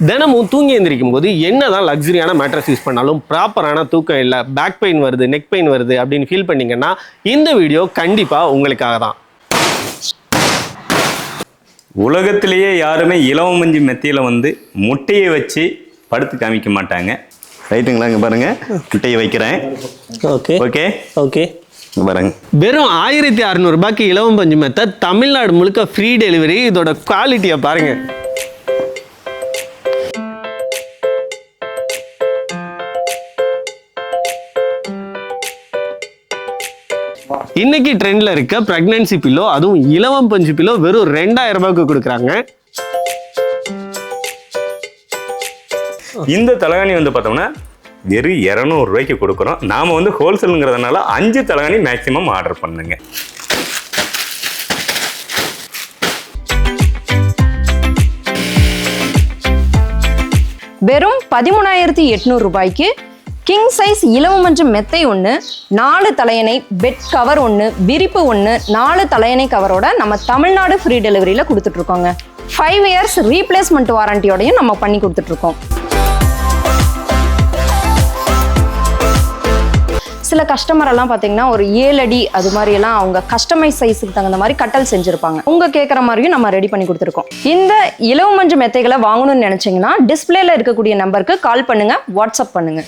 தினமும் தூங்கி எந்திரிக்கும் போது என்னதான் லக்ஸரியான மேட்ரஸ் யூஸ் பண்ணாலும் ப்ராப்பரான தூக்கம் இல்லை பேக் பெயின் வருது நெக் பெயின் வருது அப்படின்னு ஃபீல் பண்ணீங்கன்னா இந்த வீடியோ கண்டிப்பாக உங்களுக்காக தான். உலகத்திலேயே யாருமே இலவமஞ்சி மெத்தையில வந்து முட்டையை வச்சு படுத்து காமிக்க மாட்டாங்க. ரைட்டுங்களா இங்கே பாருங்க. முட்டையை வைக்கிறேன். ஓகே ஓகே ஓகே பாருங்க. வெறும் ஆயிரத்தி அறநூறுபாய்க்கு இலவம் பஞ்சு மெத்த தமிழ்நாடு முழுக்க ஃப்ரீ டெலிவரி இதோட குவாலிட்டியை பாருங்க. இன்னைக்கு ட்ரெண்ட்ல இருக்க பிரெக்னன்சி பில்லோ அதுவும் இலவம் பஞ்சு பில்லோ வெறும் ரெண்டாயிரம் ரூபாய்க்கு கொடுக்குறாங்க. இந்த தலகாணி வந்து பார்த்தோம்னா வெறும் இரநூறு ரூபாய்க்கு கொடுக்குறோம். நாம வந்து ஹோல்சேலுங்கிறதுனால அஞ்சு தலகாணி மேக்ஸிமம் ஆர்டர் பண்ணுங்க. வெறும் பதிமூணாயிரத்தி எட்நூறு ரூபாய்க்கு கிங் சைஸ் இலவமஞ்சு மெத்தை ஒன்று நாலு தலையணை பெட் கவர் ஒன்று விரிப்பு ஒன்று நாலு தலையணை கவரோட நம்ம தமிழ்நாடு ஃப்ரீ டெலிவரியில் கொடுத்துட்ருக்கோங்க. ஃபைவ் இயர்ஸ் ரீப்ளேஸ்மெண்ட் வாரண்டியோடையும் நம்ம பண்ணி கொடுத்துட்ருக்கோம். சில கஸ்டமர் எல்லாம் பார்த்தீங்கன்னா ஒரு ஏழு அடி அது மாதிரி எல்லாம் அவங்க கஸ்டமைஸ் சைஸுக்கு தகுந்த மாதிரி கட்டல் செஞ்சிருப்பாங்க. உங்க கேட்குற மாதிரியும் நம்ம ரெடி பண்ணி கொடுத்துருக்கோம் இந்த இலவு மஞ்சு மெத்தைகளை வாங்கணும்னு நினைச்சீங்கன்னா டிஸ்பிளேல இருக்கக்கூடிய நம்பருக்கு கால் பண்ணுங்க வாட்ஸ்அப் பண்ணுங்க.